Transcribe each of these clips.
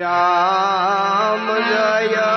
રામ જય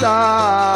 सा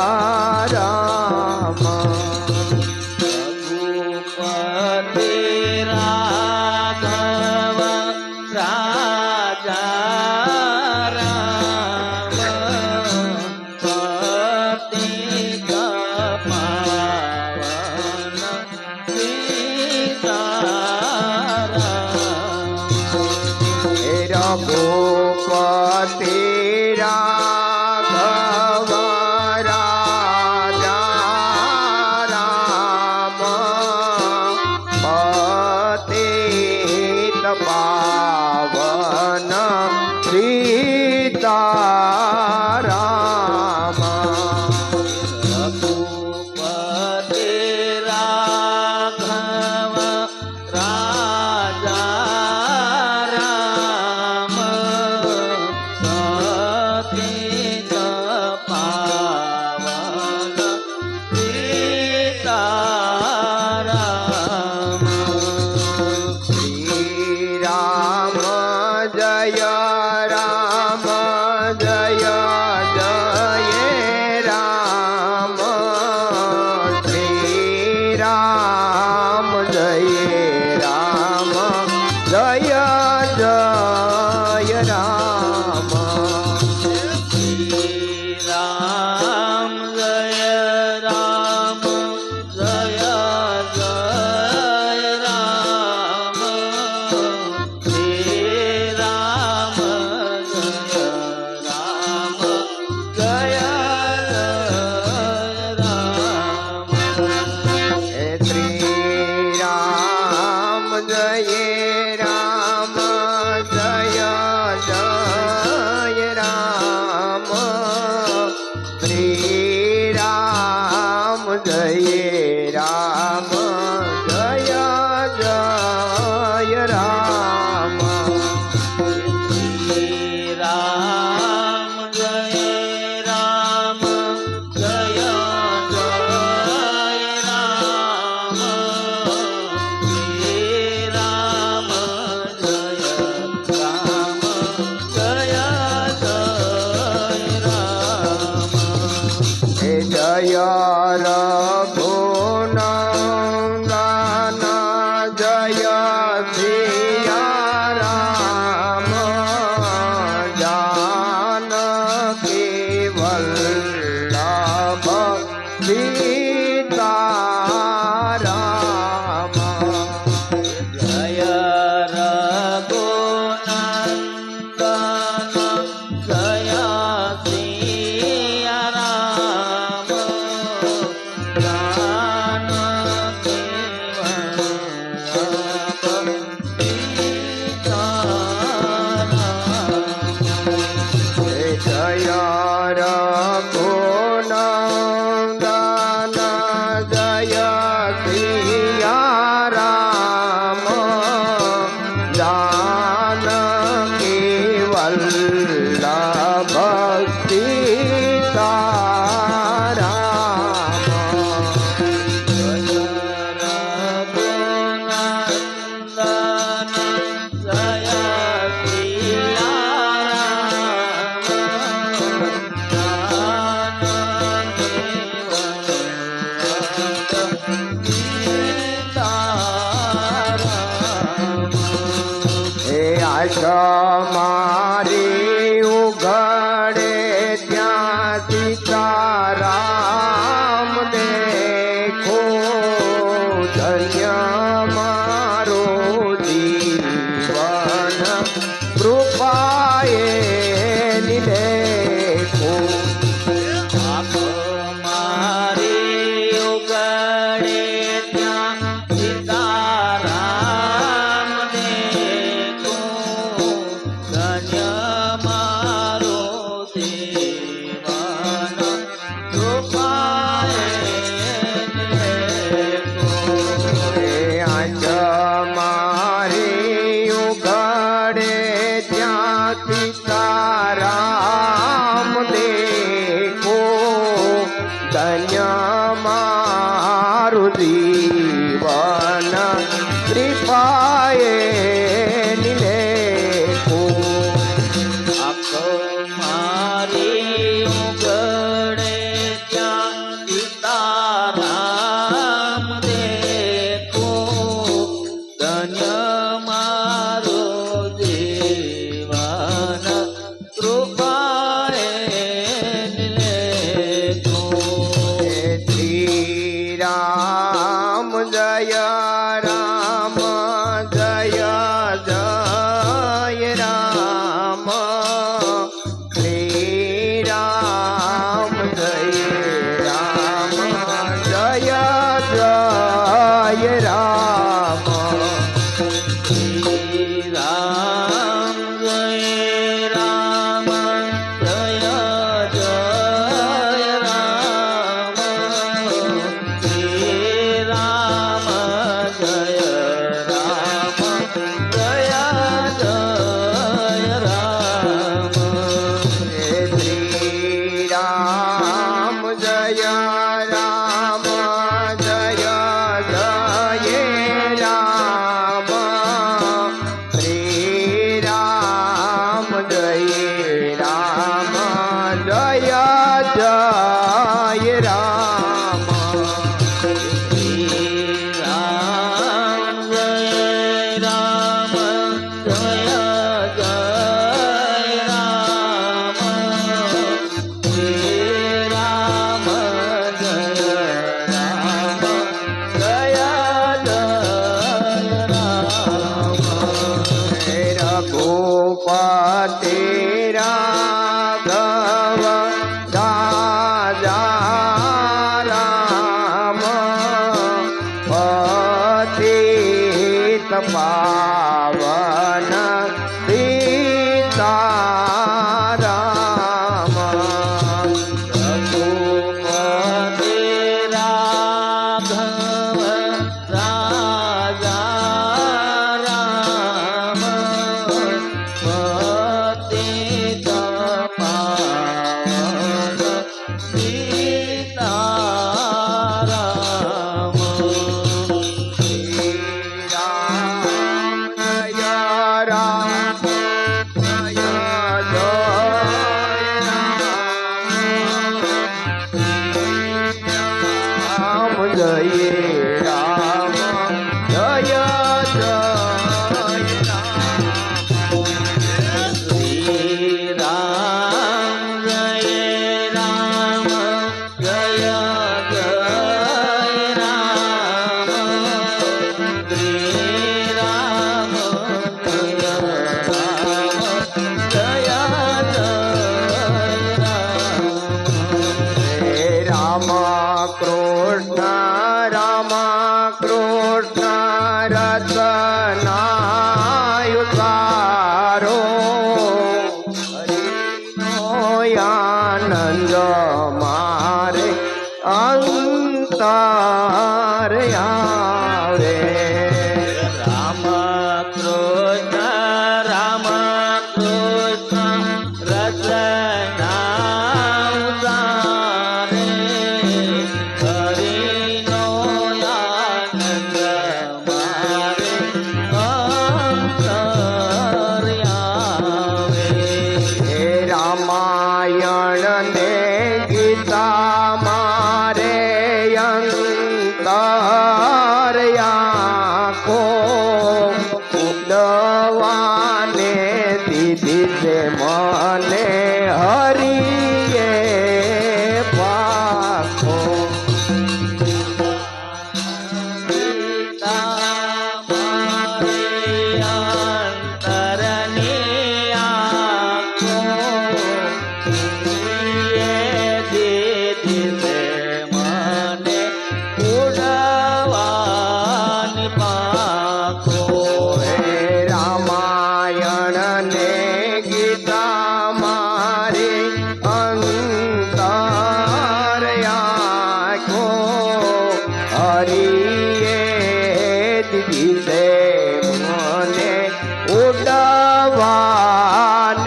जवान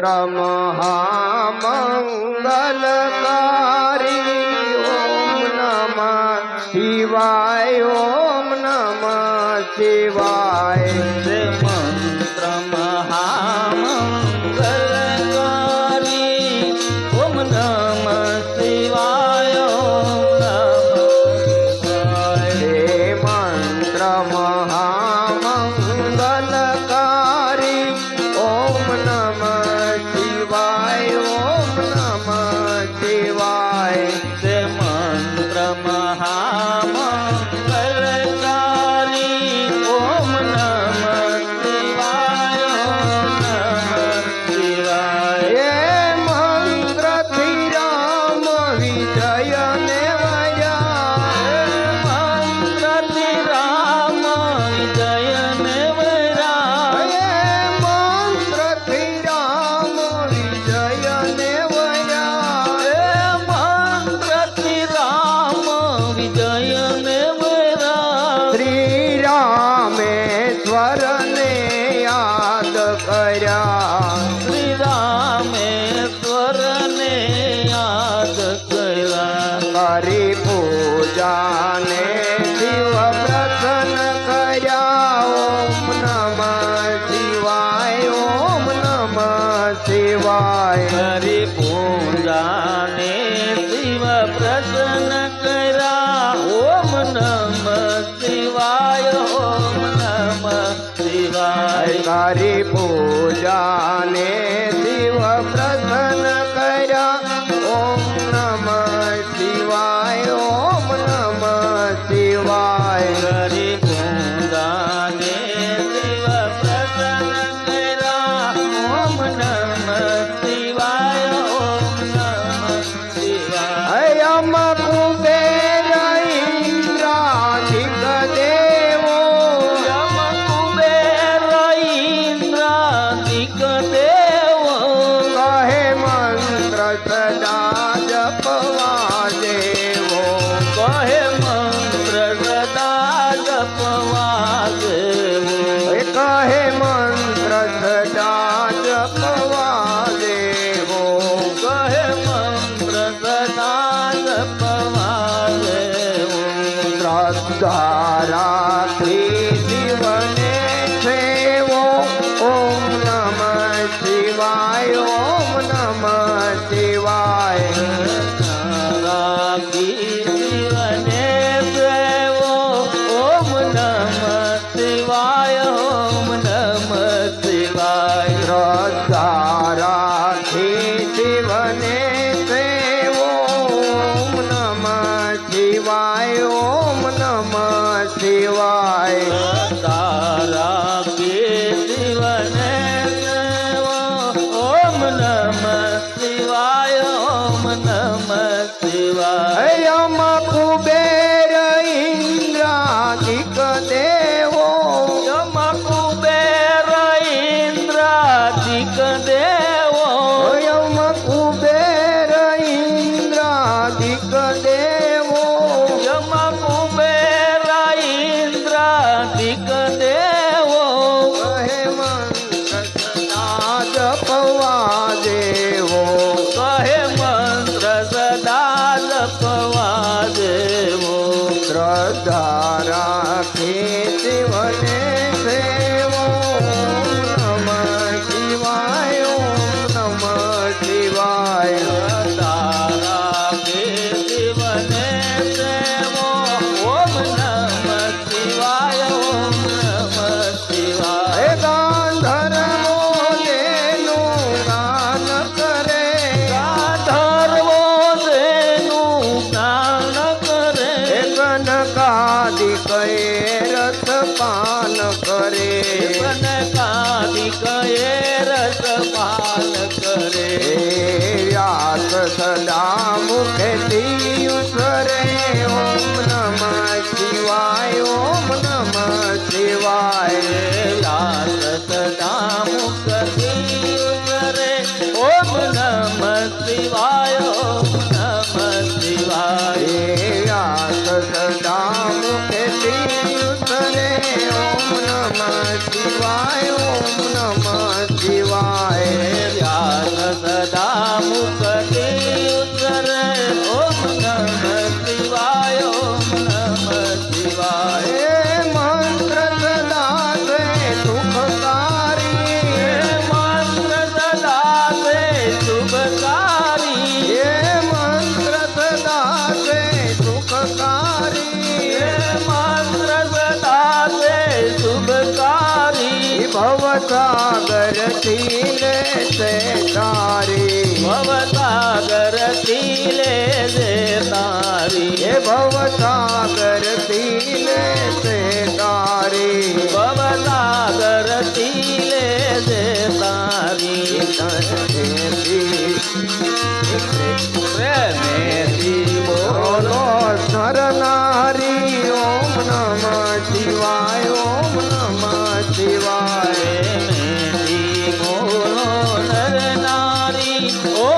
મંત્ર મહામંગલકારી શિવાય કરી তারা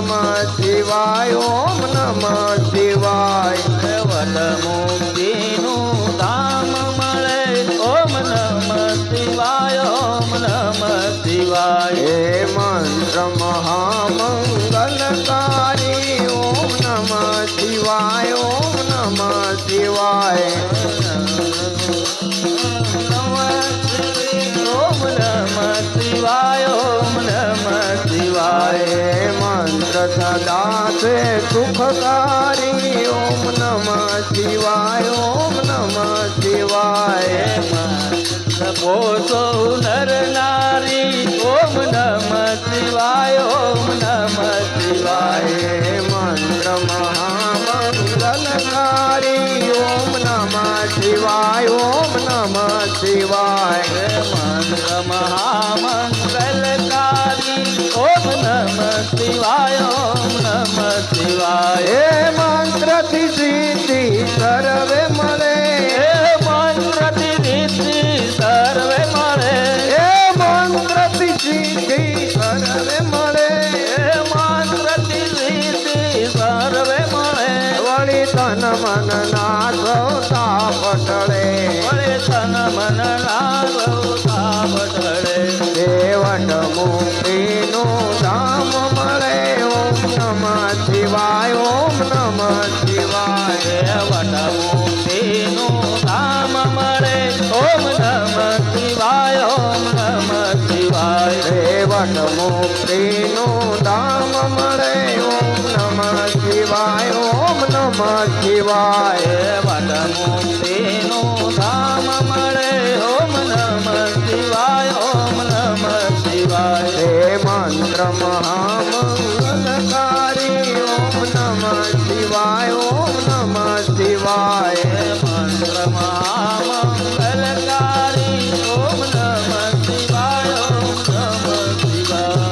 નમઃ શિવાય ઓમ નમઃ શિવાય. કેવલ મોમ શિવાય મંગલ મહા શિવાય મન મુક્તિનું ધામ મળે ઓમ નમ શિવાય ઓમ નમ શિવાય. હે મંત્ર મહામંગલકારી ઓમ નમ શિવાય ઓમ નમ શિવાય. મંત્ર મહામંગલકારી ઓમ નમ શિવાય ઓમ નમ શિવાય.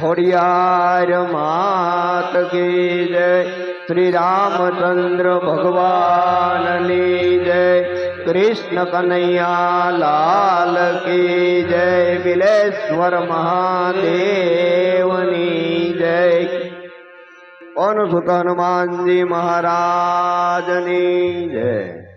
ખોડિયાર માત કી જય. શ્રી રામચંદ્ર ભગવાનની જય. કૃષ્ણ કનૈયા લાલ કી જય. બિલેશ્વર મહાદેવની જય. અનુસુત હનુમાનજી મહારાજની જય.